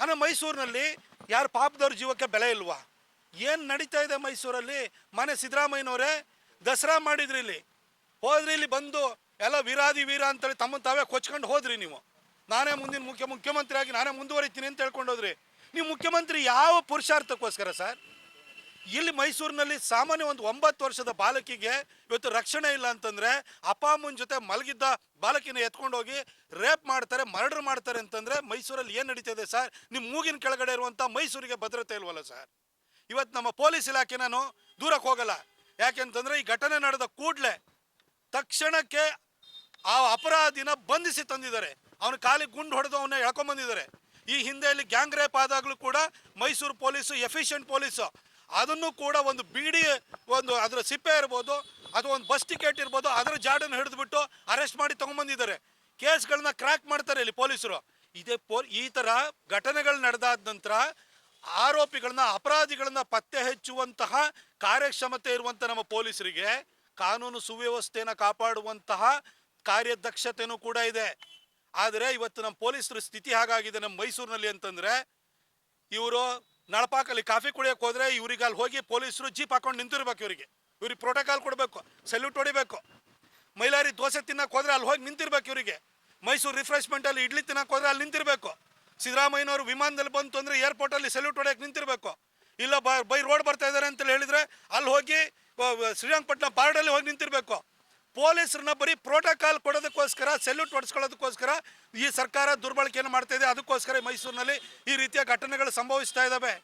ಅಂದರೆ ಮೈಸೂರಿನಲ್ಲಿ ಯಾರು ಪಾಪದವ್ರ ಜೀವಕ್ಕೆ ಬೆಲೆ ಇಲ್ವಾ? ಏನು ನಡೀತಾ ಇದೆ ಮೈಸೂರಲ್ಲಿ? ಮನೆ ಸಿದ್ದರಾಮಯ್ಯನವರೇ, ದಸರಾ ಮಾಡಿದ್ರಿ ಇಲ್ಲಿ. ಹೋದ್ರಿ ಇಲ್ಲಿ ಬಂದು ಎಲ್ಲ ವೀರಾದಿ ವೀರ ಅಂತೇಳಿ ತಮ್ಮ ತಾವೇ ಕೊಚ್ಕೊಂಡು ಹೋದ್ರಿ ನೀವು. ನಾನೇ ಮುಂದಿನ ಮುಖ್ಯ ಮುಖ್ಯಮಂತ್ರಿ ಆಗಿ ನಾನೇ ಮುಂದುವರಿತೀನಿ ಅಂತ ಹೇಳ್ಕೊಂಡು ಹೋದ್ರಿ. ನೀವು ಮುಖ್ಯಮಂತ್ರಿ ಯಾವ ಪುರುಷಾರ್ಥಕ್ಕೋಸ್ಕರ ಸರ್? ಇಲ್ಲಿ ಮೈಸೂರಿನಲ್ಲಿ ಸಾಮಾನ್ಯ ಒಂದು ಒಂಬತ್ತು ವರ್ಷದ ಬಾಲಕಿಗೆ ಇವತ್ತು ರಕ್ಷಣೆ ಇಲ್ಲ ಅಂತಂದ್ರೆ ಅಪ್ಪ, ಅಮ್ಮನ ಜೊತೆ ಮಲಗಿದ್ದ ಬಾಲಕಿನ ಎತ್ಕೊಂಡೋಗಿ ರೇಪ್ ಮಾಡ್ತಾರೆ, ಮರ್ಡರ್ ಮಾಡ್ತಾರೆ ಅಂತಂದ್ರೆ ಮೈಸೂರಲ್ಲಿ ಏನು ನಡೀತಿದೆ ಸರ್? ನಿಮ್ಮ ಮೂಗಿನ ಕೆಳಗಡೆ ಇರುವಂಥ ಮೈಸೂರಿಗೆ ಭದ್ರತೆ ಇಲ್ವಲ್ಲ ಸರ್? ಇವತ್ತು ನಮ್ಮ ಪೊಲೀಸ್ ಇಲಾಖೆ ನಾನು ದೂರಕ್ಕೆ ಹೋಗಲ್ಲ. ಯಾಕೆಂತಂದ್ರೆ ಈ ಘಟನೆ ನಡೆದ ಕೂಡಲೇ ತಕ್ಷಣಕ್ಕೆ ಆ ಅಪರಾಧಿನ ಬಂಧಿಸಿ ತಂದಿದ್ದಾರೆ. ಅವನ ಕಾಲಿಗೆ ಗುಂಡು ಹೊಡೆದು ಅವನ್ನ ಎಳ್ಕೊಂಬಂದಿದ್ದಾರೆ. ಈ ಹಿಂದೆಯಲ್ಲಿ ಗ್ಯಾಂಗ್ ರೇಪ್ ಆದಾಗಲೂ ಕೂಡ ಮೈಸೂರು ಪೊಲೀಸು, ಎಫಿಷಿಯಂಟ್ ಪೊಲೀಸು ಅದನ್ನು ಕೂಡ ಒಂದು ಬಿಡಿ, ಒಂದು ಅದರ ಸಿಪ್ಪೆ ಇರ್ಬೋದು ಅದು ಒಂದು ಬಸ್ ಟಿಕೆಟ್ ಇರ್ಬೋದು, ಅದರ ಜಾಡನ್ನು ಹಿಡಿದ್ಬಿಟ್ಟು ಅರೆಸ್ಟ್ ಮಾಡಿ ತಗೊಂಬಂದಿದ್ದಾರೆ. ಕೇಸ್ಗಳನ್ನ ಕ್ರ್ಯಾಕ್ ಮಾಡ್ತಾರೆ ಇಲ್ಲಿ ಪೊಲೀಸರು. ಇದೇ ಪೋ, ಈ ಥರ ಘಟನೆಗಳು ನಡೆದಾದ ನಂತರ ಆರೋಪಿಗಳನ್ನ, ಅಪರಾಧಿಗಳನ್ನ ಪತ್ತೆ ಹಚ್ಚುವಂತಹ ಕಾರ್ಯಕ್ಷಮತೆ ಇರುವಂಥ ನಮ್ಮ ಪೊಲೀಸರಿಗೆ ಕಾನೂನು ಸುವ್ಯವಸ್ಥೆಯನ್ನು ಕಾಪಾಡುವಂತಹ ಕಾರ್ಯದಕ್ಷತೆಯೂ ಕೂಡ ಇದೆ. ಆದರೆ ಇವತ್ತು ನಮ್ಮ ಪೊಲೀಸರ ಸ್ಥಿತಿ ಹಾಗಾಗಿದೆ ನಮ್ಮ ಮೈಸೂರಿನಲ್ಲಿ ಅಂತಂದ್ರೆ, ಇವರು ನಳಪಾಕಲ್ಲಿ ಕಾಫಿ ಕುಡಿಯೋಕೆ ಹೋದ್ರೆ ಇವ್ರಿಗೆ ಅಲ್ಲಿ ಹೋಗಿ ಪೊಲೀಸರು ಜೀಪ್ ಹಾಕೊಂಡು ನಿಂತಿರ್ಬೇಕು ಇವರಿಗೆ. ಇವ್ರಿಗೆ ಪ್ರೋಟೋಕಾಲ್ ಕೊಡಬೇಕು ಸೆಲ್ಯೂಟ್ ಹೊಡಿಬೇಕು. ಮೈಲಾರಿ ದೋಸೆ ತಿನ್ನಕ್ಕೆ ಹೋದ್ರೆ ಅಲ್ಲಿ ಹೋಗಿ ನಿಂತಿರ್ಬೇಕು ಇವರಿಗೆ. ಮೈಸೂರು ರಿಫ್ರೆಶ್ಮೆಂಟಲ್ಲಿ ಇಡ್ಲಿ ತಿನ್ನಕ್ಕೆ ಹೋದ್ರೆ ಅಲ್ಲಿ ನಿಂತಿರ್ಬೇಕು. ಸಿದ್ದರಾಮಯ್ಯನವರು ವಿಮಾನದಲ್ಲಿ ಬಂತು ಅಂದರೆ ಏರ್ಪೋರ್ಟಲ್ಲಿ ಸೆಲ್ಯೂಟ್ ಹೊಡೆಯಕ್ಕೆ ನಿಂತಿರ್ಬೇಕು. ಇಲ್ಲ ಬ ರೋಡ್ ಬರ್ತಾ ಇದ್ದಾರೆ ಅಂತೇಳಿ ಹೇಳಿದ್ರೆ ಅಲ್ಲಿ ಹೋಗಿ ಶ್ರೀರಂಗಪಟ್ಟಣ ಪಾರ್ಡಲ್ಲಿ ಹೋಗಿ ನಿಂತಿರ್ಬೇಕು. ಪೊಲೀಸರನ್ನ ಬರೀ ಪ್ರೋಟೋಕಾಲ್ ಕೊಡೋದಕ್ಕೋಸ್ಕರ ಸೆಲ್ಯೂಟ್ ಹೊಡೆಸ್ಕೊಳ್ಳೋದಕ್ಕೋಸ್ಕರ ಈ ಸರ್ಕಾರ ದುರ್ಬಳಕೆಯನ್ನು ಮಾಡ್ತಾ ಇದೆ. ಅದಕ್ಕೋಸ್ಕರ ಮೈಸೂರಿನಲ್ಲಿ ಈ ರೀತಿಯ ಘಟನೆಗಳು ಸಂಭವಿಸ್ತಾ ಇದ್ದಾವೆ.